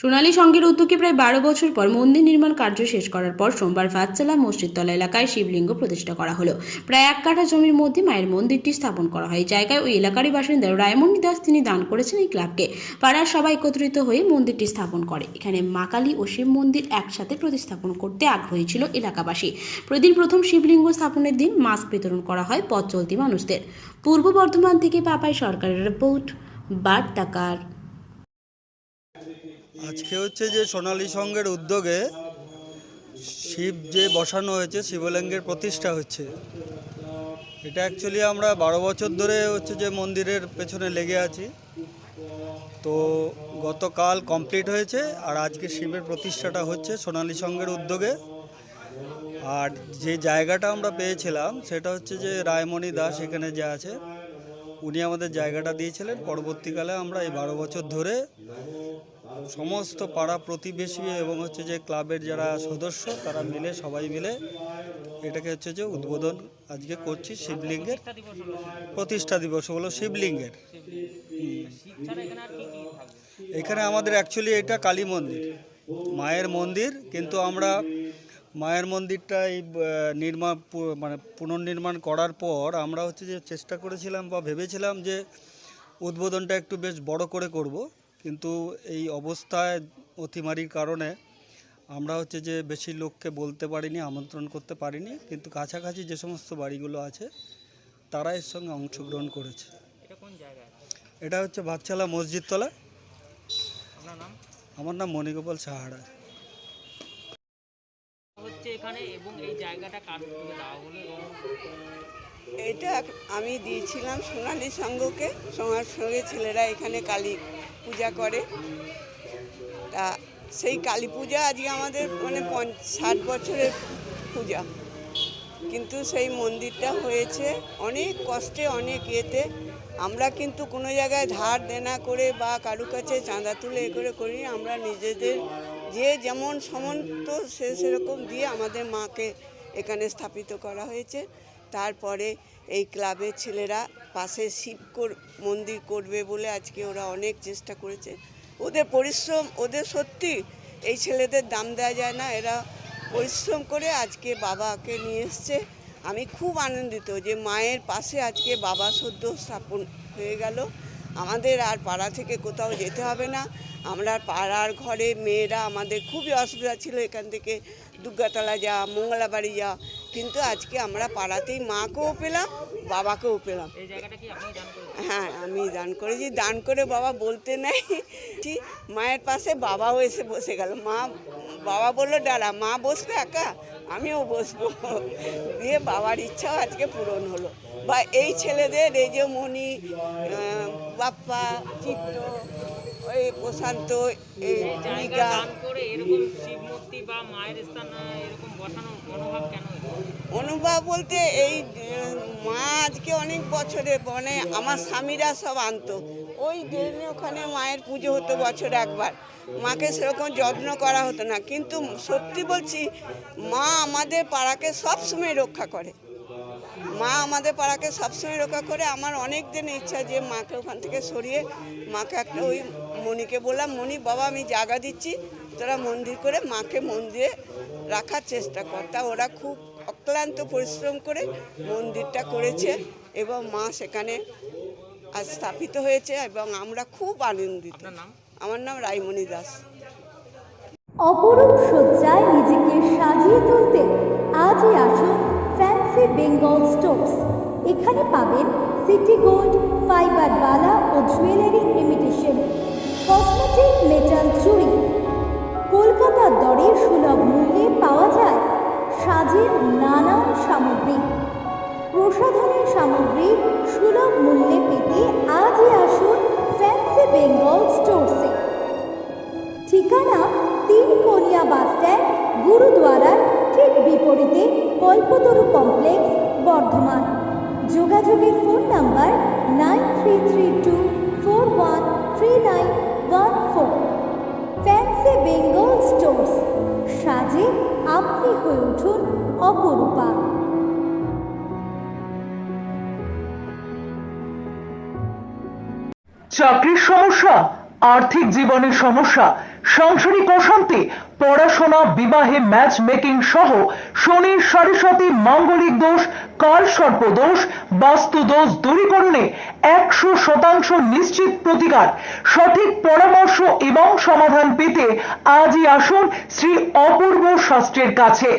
Sonali সংঘের উদ্যোগে প্রায় বারো বছর পর মন্দির নির্মাণ কার্য শেষ করার পর সোমবার ভাতচালা মসজিদতলা এলাকায় শিবলিঙ্গ প্রতিষ্ঠা করা হলো। প্রায় এক কাঠা জমির মধ্যে মায়ের মন্দিরটি স্থাপন করা হয়। জায়গায় ওই এলাকারই বাসিন্দা রায়মণি দাস তিনি দান করেছেন এই ক্লাবকে। পাড়ার সবাই একত্রিত হয়ে মন্দিরটি স্থাপন করে। এখানে মা কালী ও শিব মন্দির একসাথে প্রতিস্থাপন করতে আগ্রহী ছিল এলাকাবাসী। প্রতিদিন প্রথম শিবলিঙ্গ স্থাপনের দিন মাস্ক বিতরণ করা হয় পথ চলতি মানুষদের। পূর্ব বর্ধমান থেকে পাপাই সরকারের রিপোর্ট, বার্তাকার। আজকে হচ্ছে যে সোনালী সংঘের উদ্যোগে শিব যে বসানো হয়েছে, শিবলিঙ্গের প্রতিষ্ঠা হচ্ছে। এটা অ্যাকচুয়ালি আমরা বারো বছর ধরে হচ্ছে যে মন্দিরের পেছনে লেগে আছি। তো গতকাল কমপ্লিট হয়েছে আর আজকে শিবের প্রতিষ্ঠাটা হচ্ছে সোনালী সংঘের উদ্যোগে। আর যে জায়গাটা আমরা পেয়েছিলাম, সেটা হচ্ছে যে রায়মণি দাস এখানে যে আছে উনি আমাদের জায়গাটা দিয়েছিলেন। পরবর্তীকালে আমরা এই বারো বছর ধরে সমস্ত পাড়া প্রতিবেশী এবং হচ্ছে যে ক্লাবের যারা সদস্য, তারা মিলে, সবাই মিলে এটাকে হচ্ছে যে উদ্বোধন আজকে করছি শিবলিঙ্গের প্রতিষ্ঠা দিবস হলো শিবলিঙ্গের। এখানে আমাদের অ্যাকচুয়ালি এটা কালী মন্দির, মায়ের মন্দির, কিন্তু আমরা মায়ের মন্দিরটা এই নির্মাণ মানে পুনর্নির্মাণ করার পর আমরা হচ্ছে যে চেষ্টা করেছিলাম বা ভেবেছিলাম যে উদ্বোধনটা একটু বেশ বড় করে করব। কিন্তু এই অবস্থায় অতিমারির কারণে আমরা হচ্ছে যে বেশি লোককে বলতে পারিনি আমন্ত্রণ করতে পারিনি। কিন্তু কাছাকাছি যে সমস্ত বাড়িগুলো আছে তারা এর সঙ্গে অংশগ্রহণ করেছে। এটা কোন জায়গায়? এটা হচ্ছে বাচ্চালা মসজিদতলা। আমার নাম মণিগোপাল সাহারা। এখানে এবং এই জায়গাটা কার দেওয়া হলো এটা আমি দিয়েছিলাম সোনালী সংঘকে সমাজ সঙ্গে ছেলেরা এখানে কালী পূজা করে। তা সেই কালী পূজা আজকে আমাদের মানে ষাট বছরের পূজা। কিন্তু সেই মন্দিরটা হয়েছে অনেক কষ্টে, অনেক ইয়েতে। আমরা কিন্তু কোনো জায়গায় ধার দেনা করে বা কারু কাছে চাঁদা তুলে এ করে করি আমরা নিজেদের যে যেমন সমন্ত সে সেরকম দিয়ে আমাদের মাকে এখানে স্থাপিত করা হয়েছে। তারপরে এই ক্লাবের ছেলেরা পাশে শিব মন্দির করবে বলে আজকে ওরা অনেক চেষ্টা করেছে। ওদের পরিশ্রম, ওদের সত্যি এই ছেলেদের দাম দেওয়া যায় না। এরা পরিশ্রম করে আজকে বাবাকে নিয়ে এসছে। আমি খুব আনন্দিত যে মায়ের পাশে আজকে বাবা সদ্য স্থাপন হয়ে গেল। আমাদের আর পাড়া থেকে কোথাও যেতে হবে না। আমরা পাড়ার ঘরে মেয়েরা আমাদের খুবই অসুবিধা ছিল এখান থেকে দুর্গাতলা যা মঙ্গলাবাড়ি যা। কিন্তু আজকে আমরা পাড়াতেই মাকেও পেলাম বাবাকেও পেলাম। হ্যাঁ আমি দান করেছি। দান করে বাবা বলতে নেই। মায়ের পাশে বাবাও এসে বসে গেল। মা বাবা বলল ডালা মা বসবে একা? আমিও বসবো। দিয়ে বাবার ইচ্ছাও আজকে পূরণ হলো। বা এই ছেলেদের এই যে মণি বাপ্পা চিত্র ওই প্রশান্ত এই দান? অনুভব বলতে এই মা আজকে অনেক বছরে মানে আমার স্বামীরা সব আনতো। ওই ড্রেনে ওখানে মায়ের পুজো হতো বছরে একবার। মাকে সেরকম যত্ন করা হতো না। কিন্তু সত্যি বলছি মা আমাদের পাড়াকে সবসময় রক্ষা করে। মা আমাদের পাড়াকে সবসময় রক্ষা করে। আমার অনেক দিন ইচ্ছা যে মাকে ওখান থেকে সরিয়ে মাকে একটা ওই মণিকে বললাম মণি বাবা আমি জায়গা দিচ্ছি। তোরা মন্দির করে মাকে মন্দিরে রাখার চেষ্টা কর। তা ওরা খুব অক্লান্ত পরিশ্রম করে মন্দিরটা করেছে এবং মা সেখানে আজ স্থাপিত হয়েছে এবং আমরা খুব আনন্দিত। আমার নাম রাইমণি দাস। অপরূপ সজ্জায় নিজেকে সাজিয়ে তুলতে আজই আসুন ফ্যান্সি বেঙ্গল স্টোর্স এখানে পাবেন সিটি গোল্ড, ফাইবার বালা ও জুয়েলারি ইমিটেশন কসমেটিক মেটাল চুড়ি কলকাতার দরে সুলভ মূল্যে পাওয়া যায় সাজের নানান সামগ্রী। প্রসাধনের সামগ্রী সুলভ মূল্যে পেতে আজই আসুন ফ্যান্সি বেঙ্গল স্টোরসে। ঠিকানা তিন কোনিয়া বাস স্ট্যান্ড গুরুদ্বারার ঠিক বিপরীতে কল্পতরু কমপ্লেক্স, বর্ধমান। যোগাযোগের phone number nine three three two four one three nine one four. Fancy Bengal stores. সাজে আপনি হয়ে উঠুন অপরূপা। চাকরির সমস্যা, আর্থিক জীবনের সমস্যা, সাংসারিক অশান্তি পড়াশোনা, বিবাহে ম্যাচ মেকিং সহ সাড়ে সাথে মাঙ্গলিক দোষ, কাল সর্প দোষ, বাস্তু দোষ দূরীকরণে একশো শতাংশ নিশ্চিত প্রতিকার। সঠিক পরামর্শ এবং সমাধান পেতে আজই আসুন শ্রী অপূর্ব শাস্ত্রের কাছে।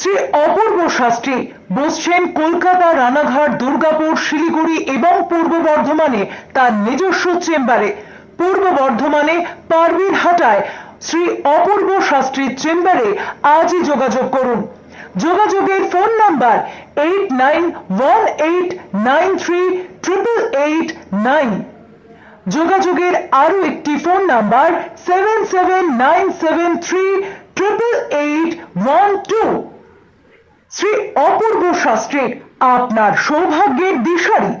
শ্রী অপূর্ব শাস্ত্রী বসছেন কলকাতা, রানাঘাট, দুর্গাপুর, শিলিগুড়ি এবং পূর্ব বর্ধমানে তার নিজস্ব চেম্বারে। পূর্ব বর্ধমানে পারবির হাটায় শ্রী অপূর্ব শাস্ত্রীর চেম্বারে আজই যোগাযোগ করুন। যোগাযোগের phone number eight nine one eight nine three triple eight nine যোগাযোগের আরও একটি phone number seven seven nine seven three triple eight one two Shri Apurba শাস্ত্রীর আপনার সৌভাগ্যের দিশারি।